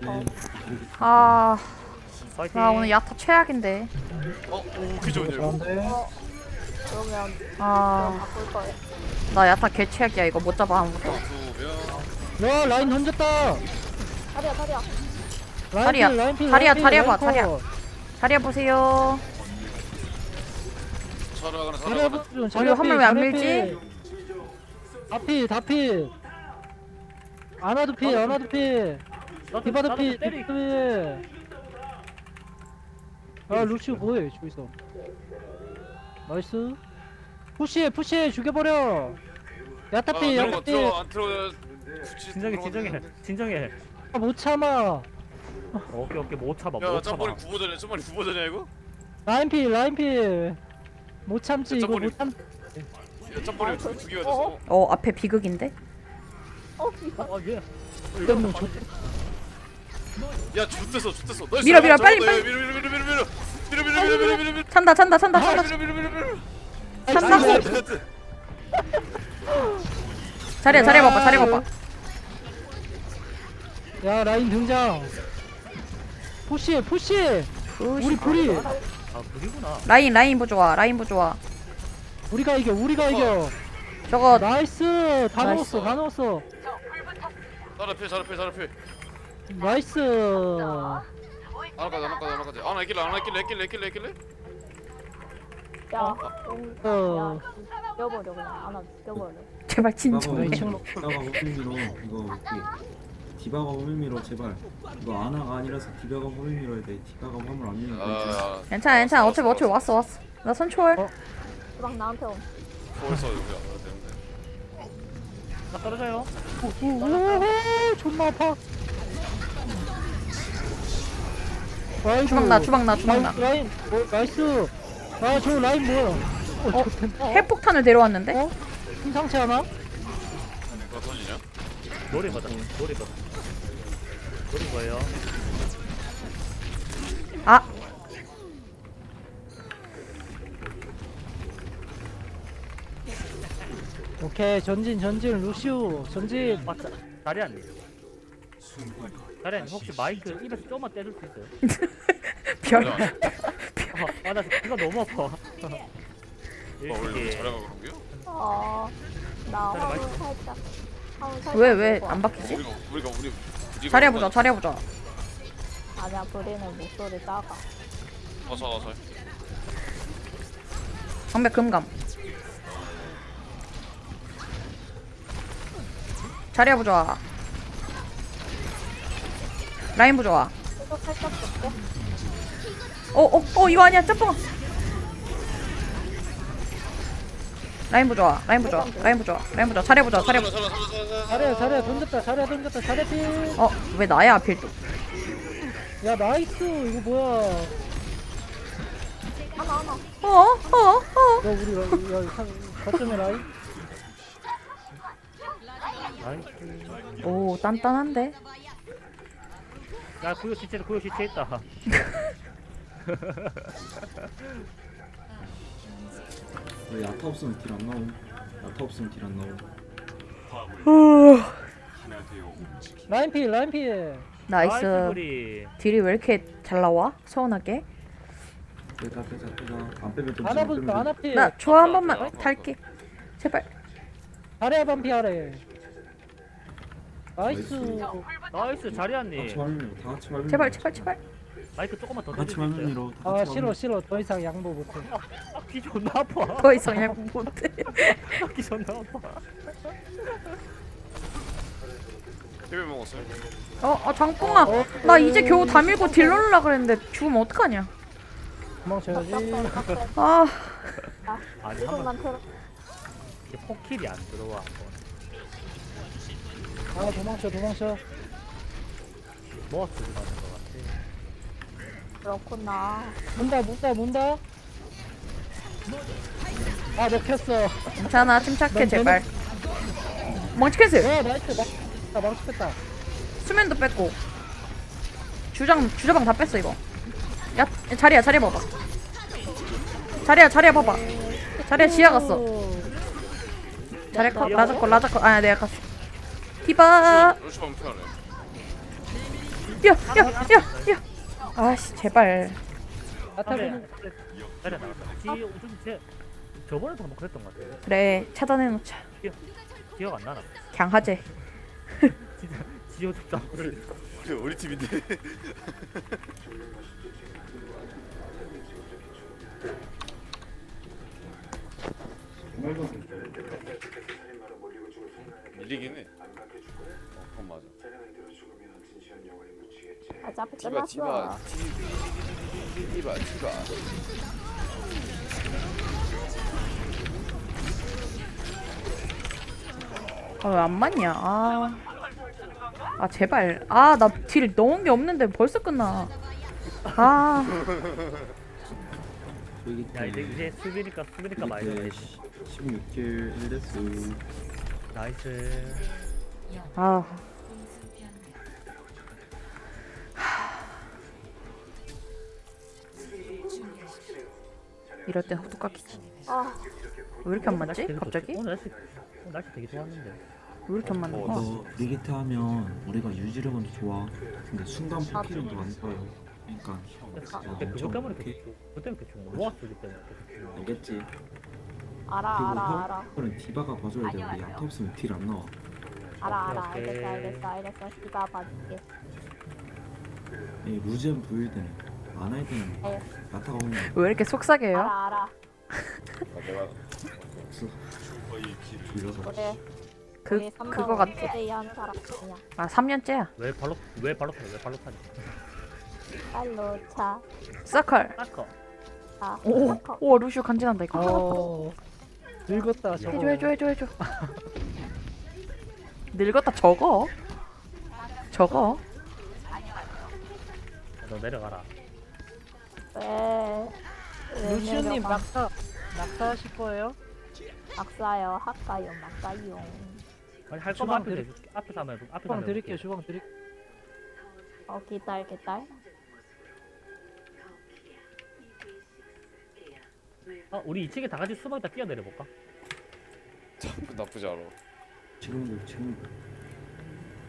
싶어. 아, 파이팅. 나 오늘 야타 최악인데. 어? 오 그죠 그죠 그런데 그러면 아, 바꿀 거예요. 나 야타 개 최악이야. 이거 못 잡아 아무것도. 야 라인 던졌다 다리야 다리야. 라인 다리야. 필, 라인 필, 다리야, 라인 필, 다리야 라인 봐, 컷. 다리야. 자리해 보세요. 살아가는 다리야 살아가는 우리 자리야 한명 필, 왜안 자리야 밀지? 필. 다필 다필 아나도 필 아나도 필 나도 나도 필 때리. 필. 아 루시오 뭐해 저기서 나이스 푸시해 푸시해 죽여버려 야타 아필 들어가 야타 들어가 안 들어가 굳이 진정해 진정해 진정해. 필못 참아 오케이 오케이 못 참아 야못 짬뽕이 참아. 구보전이야 짬뽕이 구보전이야 이거? 라인 필 라인 필못 참지 이거 저번에- 못 참. 야 짬뽕이 두, 두 개가 됐어 어, 앞에 비극인데? 어 비가. 어 예. 때문에 저 야 좋댔어 좋댔어 나이스 밀어, 밀어, 빨리. 빨리. 밀어 밀어 밀어 밀어 밀어 밀어 밀어 밀어 밀어 밀어 밀어 찬다, 찬다, 찬다, 찬다. 밀어 밀어 밀어 밀어 찬다고. 밀어 자리야, 자리해 봐봐, 자리해 봐봐. 야 라인 등장 푸시해 푸시해 우리 불이 아 그리구나. 라인, 라인 보조아, 라인 보조아. 우리가 이겨 우리가 이겨 저거 나이스 다 나이스. 넣었어 다 넣었어 잘해 잘해 잘해 나이스 하나까지 하나까지 하나까지 아, 나 했길래 안 했길래 했길래 했길래 했길래 야. 용. 어. 야. 죽여버려 그냥 안아 죽여버려. 제발 디바가. 층 디바가 호밀미로 이거 디바가 호밀미로 제발 이거 아나가 아니라서 디바가 호밀미로 해야 돼 디바가 화물 안 밀면. 아 괜찮아, 괜찮아. 어차피 어차피 왔어, 왔어. 나 선초월. 어. 주방 나한테 옴. 벌써 여기 안 되는데 나 떨어져요. 우후 존나 아파 아이고. 주방 나, 주방 나, 주방 나. 라인, 라인 뭐, 나이스 아 저 라인 뭐야 어, 어? 좋다. 핵폭탄을 데려왔는데? 어? 심상치 않아? 누가 던지냐? 노래 받아. 노래 받아. 노래 뭐예요? 아, 오케이 전진 전진 루시우 전진. 다리안님. 다리 안님 혹시 마이크 입에서 조금만 떼줄 수 있어요? 별. 아, 나 귀가 너무 아파. 어 원래 이렇게 그런 게요? 어. 나 맛있어. 살짝. 화물 살짝. 왜, 왜안 와. 박히지? 우리가 우리가 우리 우리가 자리해 보자, 자리해 보자. 아니야 브리는 목소리 작아. 어 자가 자 방백 금감. 자리해 보자. 라인 살짝 줄게. 어, 어, 어, 이거 아니야, 짬뽕. 라인 보자, 라인 보자, 라인 보자, 라인 보자. 자리해 보자, 자리해 보자. 잘해 잘해 잘해 잘해 잘해 던졌다 잘해 던졌다 잘해 어, 왜 나야 하필 또? 나이스 이거 뭐야 하나 하나. 어, 어, 어. 야 우리 라- 야 상- 거점에 라인 나이스. 오, 단단한데? 야 구요 시체 구요 시체 있다. 왜 야타 없으면 딜 안 나옴 야타 없으면 딜 안 나옴 라인 필 라인 필 나이스. 우리. 딜이 왜 이렇게 잘 나와? 서운하게. 빼자 빼자 빼자 안 빼면 좀 아나 안 볼까 빼면 아나 돼. 필나 좋아 한 번만 달게. 제발. 잘해 반피 하래 나이스 나이스 다 자리안님. 같이 말밀미로 다 같이 말밀미로 제발, 제발, 제발. 마이크 조금만 더 다 같이? 말밀미로 다아 같이 싫어 말밀미로. 싫어 더 이상 양보 못해 귀 존나 아파. 더 이상 약 못해. 귀 존나 아파. TV 먹었어요? 어, 어, 장뽕아. 나 이제 겨우 다 밀고 딜 넣으려 그랬는데 죽으면 어떡하냐. 도망쳐야지 아, 아니 한번 틀어. 포킬이 안 들어와. 아 도망쳐 도망쳐 뭐 쓰고 가는 것 같아. 그렇구나. 문다 문다 문다 아 먹혔어 괜찮아. 침착해, 넌 제발. 망치 캔슬. 와 나이스 막, 아, 망치겠다 수면도 뺐고. 주장, 주자방 다 뺐어, 이거. 야, 자리야, 자리야 봐봐. 자리야, 자리야 봐봐. 자리야, 지하 갔어. 자리야, 컷, 라자 컷, 라자 컷. 아니야, 내가 갔어. 디바. 루시 방패하네 야야야야 아씨 제발. 나갔다 제 저번에도 한번 그랬던 것 같아요. 그래 차단해놓자. 기억 안 나나? 강하제 진짜 지호 죽자 우리 우리 팀인데. 밀리긴 해. 어, 그건 맞아. 디바 끝났어. 디바 디- 디바. 디바. 아 왜 안 맞냐? 아, 아 제발. 아 나 딜 넣은 게 없는데 벌써 끝나. 아. 여기 야 이제 이제 수비니까 수비니까 나가야지 16킬 1데스 나이스 아. 이럴 땐 호두 깎이지. 아, 왜 이렇게 안 맞지? 되게 갑자기? 좋- 오늘 날씨 오늘 날씨 되게 좋았는데 왜 이렇게 안 맞는 거야? 너 리게트 하면 우리가 유지력은 좋아 근데 순간 포킬은 더안 떠요 그러니까 근데 어, 그것 엄청 때문에 모아 쓰기 때문에 계속 죽는 알겠지? 알아, 그리고 알아, 알아. 형은 디바가 봐줘야 돼 우리 야타 없으면 딜 안 나와 알아, 알아. 오케이, 오케이. 알겠어, 알겠어, 알겠어. 디바 봐줄게. 이 루젠 부일드는 안할 때는 네. 야타가 오면 왜 이렇게 속삭여요? 알아, 알아. 아, 내가 우리 그 우리 그거 같아. 세대이 하는 사람 그냥 아 3년째야. 왜 발로 왜 발로 왜 발로 타냐 빨로 차. 서클. 아까 차. 오, 차. 오 루시오 간지난다 이거. 어 늙었다 저거 해줘 해줘 해줘 해줘. 늙었다 저거? 저거? 너 내려가라 왜? 왜 루시우님 내려가? 낙타 낙타 하실 거예요? 막사요, 학가요, 막가요. 아니 할 주방 거면 앞에 드릴- 해줄게 앞에서 하면 앞에서 주방 드릴게요. 주방 드릴 어, 기다려, 기다 어 우리 2층에 다 같이 숨어있다 뛰어내려 볼까 참 나쁘지 않아. 지금도 지금도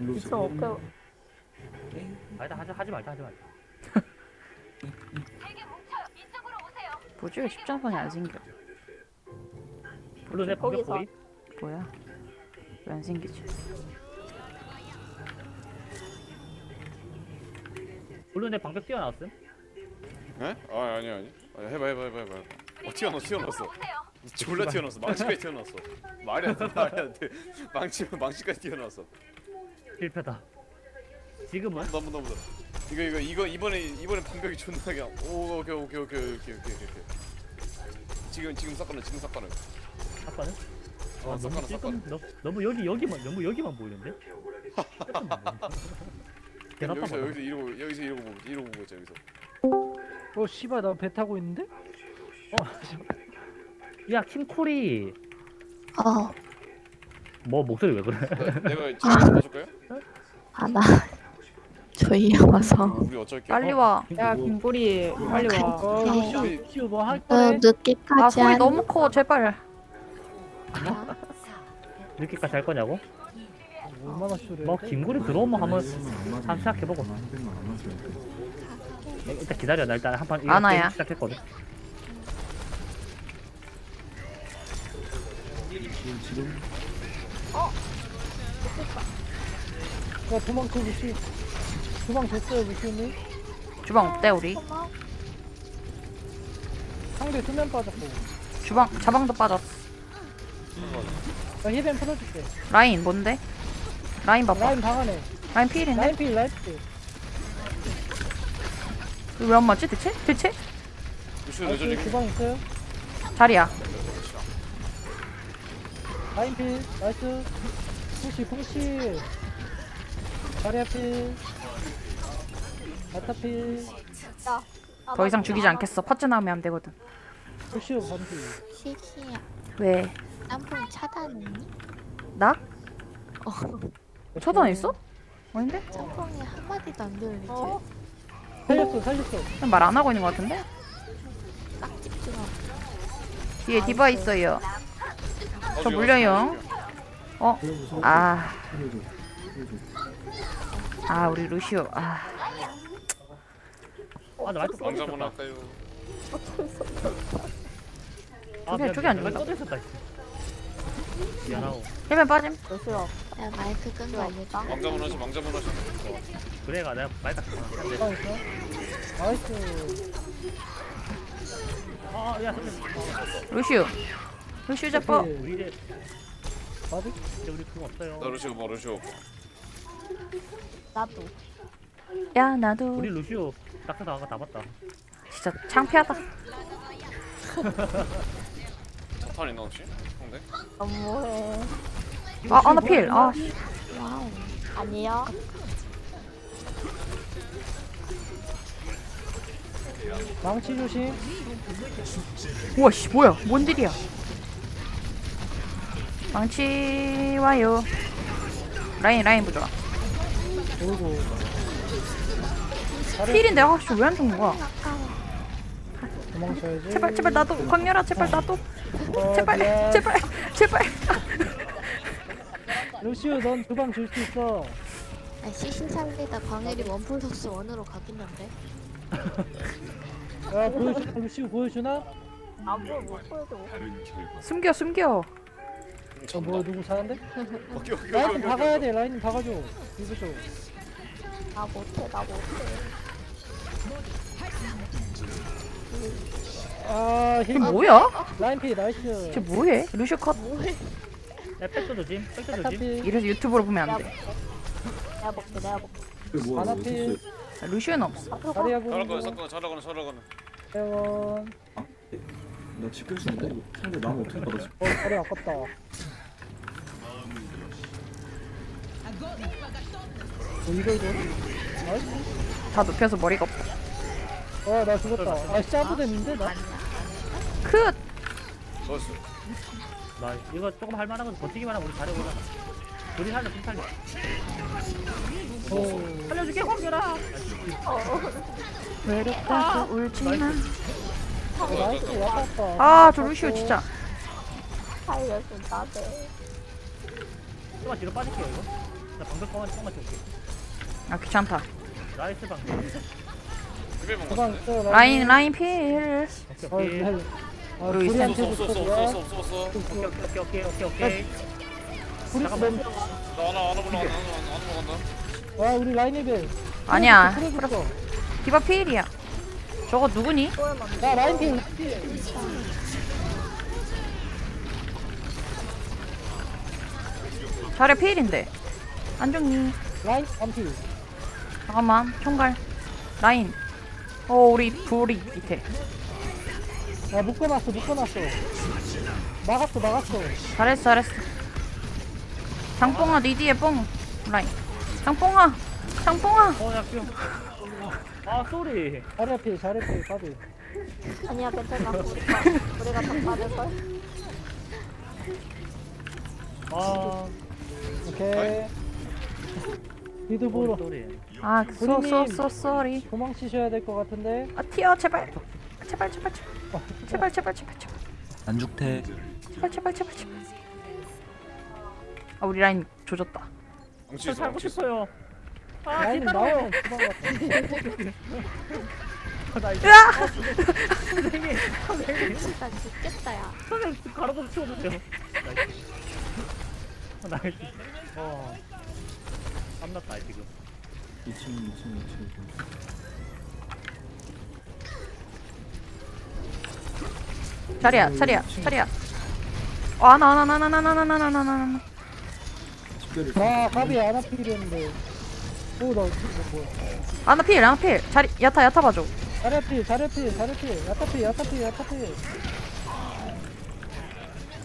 일로 있어, 오세요. 그, 아니다 하지 하지 말자 하지 말자 보지가 십장선이 안 생겨. 방벽 거기서. 보이 뭐야? 왜 안 생기지? 내 방벽 뛰어나왔음 에? 아 아니 아니. 아니, 해봐 해봐 해봐 해봐. 어 튀어나왔어 튀어나왔어. 졸라 튀어나왔어. 망치까지 튀어나왔어. 말이 안 돼. 말이 안 돼. 망치 망치까지 튀어나왔어. 실패다 지금은 너무 너무 너무. 이거 이거 이거 이번에 이번에 방벽이 존나 그냥 오 오케이 오케이 오케이 오케이 오케이 오케이. 지금 지금 삭가는 지금 삭가는. 아빠는 어, 아, 너무 삭가는 찔끔 삭가는. 너, 너무 여기 여기만 너무 여기만 보이는데 대답 여기서 봐 여기서 이러고 여기서 이러고 보고 이러고 보고 있자 여기서. 어 씨발 나 배 타고 있는데? 야 킹콜이 어, 뭐 목소리 왜 그래 내- 내가 지금 봐줄까요? 아, 나 저희 와서. 우리 어쩔게. 빨리 와. 야 김꼬리 빨리 와. 어 루시우 루시우 뭐 할 어, 거래? 아 늦게까지 소리 한 너무 커 제발. 늦게까지 할 거냐고 얼마나 쇼래? 뭐 김구리 들어오면 한번 한 한번 생각해보고. 일단 기다려 나 일단 한판 아나야. 시작했거든 지금 지금 야 도망쳐 루시 도망 줬어요 루시우님 주방 어때 우리? 상대 수면 빠졌고 주방 자방도 빠졌어. 나 힐벤 풀어줄게 라인 뭔데? 라인 봐봐. 라인 방안에 라인 필인데? 라인 필 라인 필 왜 안 맞지 대체? 대체? 루시오 내저 나이스 지금. 주방 있어요? 자리야. 라인 필 나이스 푸시 푸시 자리 앞필 아타 필 야. 더 이상 죽이지 않겠어. 퍼즈 나오면 안 되거든. 루시우 반피 시시야. 왜? 짬뽕 차단했니? 나? 차단했어? 아닌데? 짬뽕이 한 마디도 안 들리지? 어? 살렸어 살렸어 말 안 하고 있는 것 같은데? 뒤에 디바 있어요. 저 물려요. 어? 아, 아 우리 루시오 아 아나 마이크 꺼져 있었다 할까요? 아 저기 안. 된다. 꺼져 있었다 미안하오 힐맨 빠짐. 루시오 야 마이크 끈거 알려줘. 하시 왕자분 하시 어. 그래가 내가 마이크 껐어 주방 있어? 나이스. 아야 루시오 루시오 잡어 오케이. 우리 이제 맞을? 이제 우리 그거 없어요. 나 루시오 뭐 루시오. 나도. 야 나도. 우리 루시오 낙사 나간 거다 봤다. 진짜 창피하다. 자 탄 있나 혹시? 상대? 너무해 아 아나 필. 아 와우. 아니요 망치 조심. 우와 씨 뭐야? 뭔 딜이야? 망치 와요. 라인 라인 보자. 오고. 필인데 아 씨 왜안 죽는 거야? 도망쳐야지. 제발 제발 나도 광렬아 제발 나도. 어, 제발 미안. 제발 제발 루시오 넌 주방 줄 수 있어. 아 시신창에다 광일이 원풀 석스 원으로 가겠는데 야 보여주나 루시오 보여주나? 아무를 못 보여줘 숨겨 숨겨 어, 뭐 누구 사는데? 오케이 오케이 라인 박아야 돼. 라인 좀 박아줘. 이거 줘. 나 못해 나 못해 아, 이게 힐. 뭐야 라인 피 나이스. 쟤 뭐해 루시오 컷 야 백도 조심 백도 조심 타피. 이래서 유튜브로 보면 안돼 내가 볼게 내가 볼게 그 뭐야 하나 어디 필. 있어? 루시오는 없어 자리야 잘하거나 보고. 섞거나 잘하거나 잘하거나 대원. 나 지킬 수 있는데 이거 상대 나무 어떻게 받았어? 어, 자리 아깝다. 어, 이거 이거. 나이스. 다 눕혀서 머리가 없다 어, 나 죽었다. 아, 짜부됐는데 나. 크 좋았어. 나 이거 조금 할 만한 건 버티기만 하면 우리 잘해 보자 우리 살려 좀 살려 오. 살려줄게 광렬아 외롭다고 울지마 어, 나이스. 아깝다. 아 저 루시오 진짜. 살려준다 네 조금만 뒤로 빠질게요 이거. 나 방금 동안 조금만 줄게. 아 귀찮다 나이스 주방 같은데? 있어. 라인 라인 필 오케이 어, 오케이 헬. 아, 우리 없어 우리한테 없어 없어 없어 붙어줘야. 없어 없어 없어 오케이 오케이 오케이 오케이 오케이 우리 잠깐만. 나 하나? 와, 우리 라인이벨. 아니야 풀어줬어. 디바 필이야 저거 누구니? 야, 라인 필. 자리 필인데 안 죽니 라인 안 필. 잠깐만. 총갈 라인. 어 우리 불이 밑에. 야, 묶어놨어, 묶어놨어. 막았어, 막았어. 잘했어 잘했어. 장뽕아 니 뒤에 뽕. 라인. 장뽕아! 장뽕아! 어야 귀여워 아 쏘리. 자리 필, 까비. 아니야 괜찮아. 우리가 우리가 더 빠져서 아 오케이. 리드 보러. 아 우리님. 쏘쏘 쏘 쏘리. 도망치셔야 될 것 같은데. 아 튀어 제발. 제발 제발 제발. 어, 제발 제발 제발 제발. 안 죽대. 제발 제발 제발 제발. 아 우리 라인 조졌다. 저 살고 싶어요. 아 라인 진짜 나오면 도망 갔다. 나 이제 으아! 선생님 선생님. 나 죽겠다 야. 선생님 가로도 치워주세요. 나이스 어, 나이스. 어 땀났다 지금 2층 2층 2층. 자리야 자리야 자리야 어 하나 하나 집결을. 아, 까비 안 아필이었는데. 오, 나, 이거 뭐야. 하나 필 하나 필 자리 야타 야타 봐줘 자리 필, 자리 필, 자리 필. 야타 필, 야타 필, 야타 필.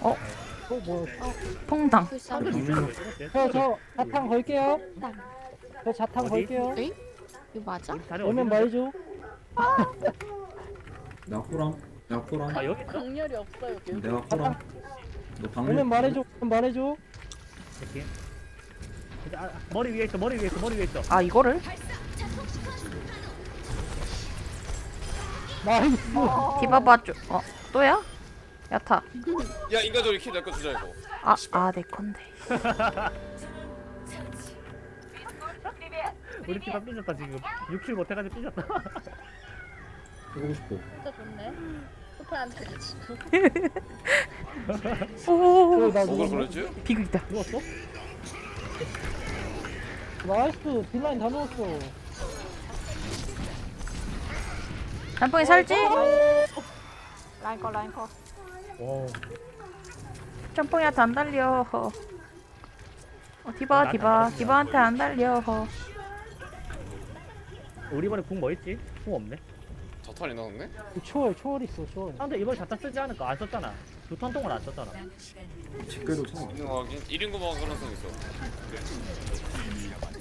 어? 퐁당 불쌍 저, 저, 자탕 걸게요. 저 자탕 어디? 걸게요. 에이? 이거 맞아? 오면 말해줘. 나 호랑. 나 호랑. 아 여기 강렬이 없어 여기. 내가 호랑. 너 방금. 오면 말해줘. 오면 말해줘. 이렇게 아, 머리 위에 있어 머리 위에 있어 머리 위에 있어 아 이거를 나이스. 디바 봐줘 어 또야 야타 야 인간적으로 키 내거 주자 이거 아 아 내 건데 우리 팀다 삐졌다 지금 6킬 못해가지고 삐졌다 해보고 싶어 진짜 좋네. 소프한테 가지고. 오나 뭐가 누구 그러지? 비극이다 누웠어? 나이스 딜라인 다 넣었어 짬뽕이 살지? 라인 거 라인 거. 오 짬뽕이한테 안 달려 어 디바 디바. 디바한테 안 달려 우리 이번에 궁 뭐 있지? 궁 없네. 자탄이 나왔네? 초월 초월 있어 초월. 상대 이번에 자탄 쓰지 않을까? 안 썼잖아. 두 턴 동안 안 썼잖아. 집게도 쳐 확인. 1인 구멍 가능성 있어.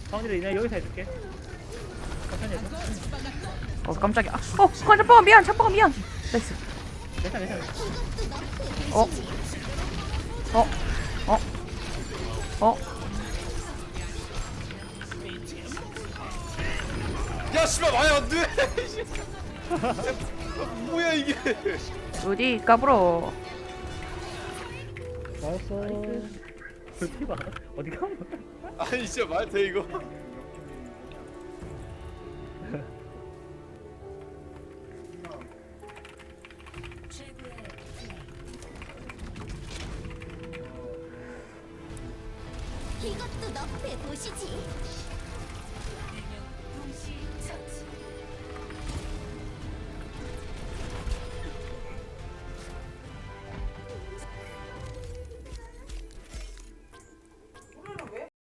상대를 내가 여기서 해줄게. 천천히 해줘. 어 깜짝이야. 어 어, 짬뽕아 미안 짬뽕아 미안. 나이스 괜찮아 괜찮아 어? 어? 어? 어? 야 씨발 많이 안돼 뭐야 이게 어디 까불어 나이스 어디 가? 아니 진짜 말돼 이거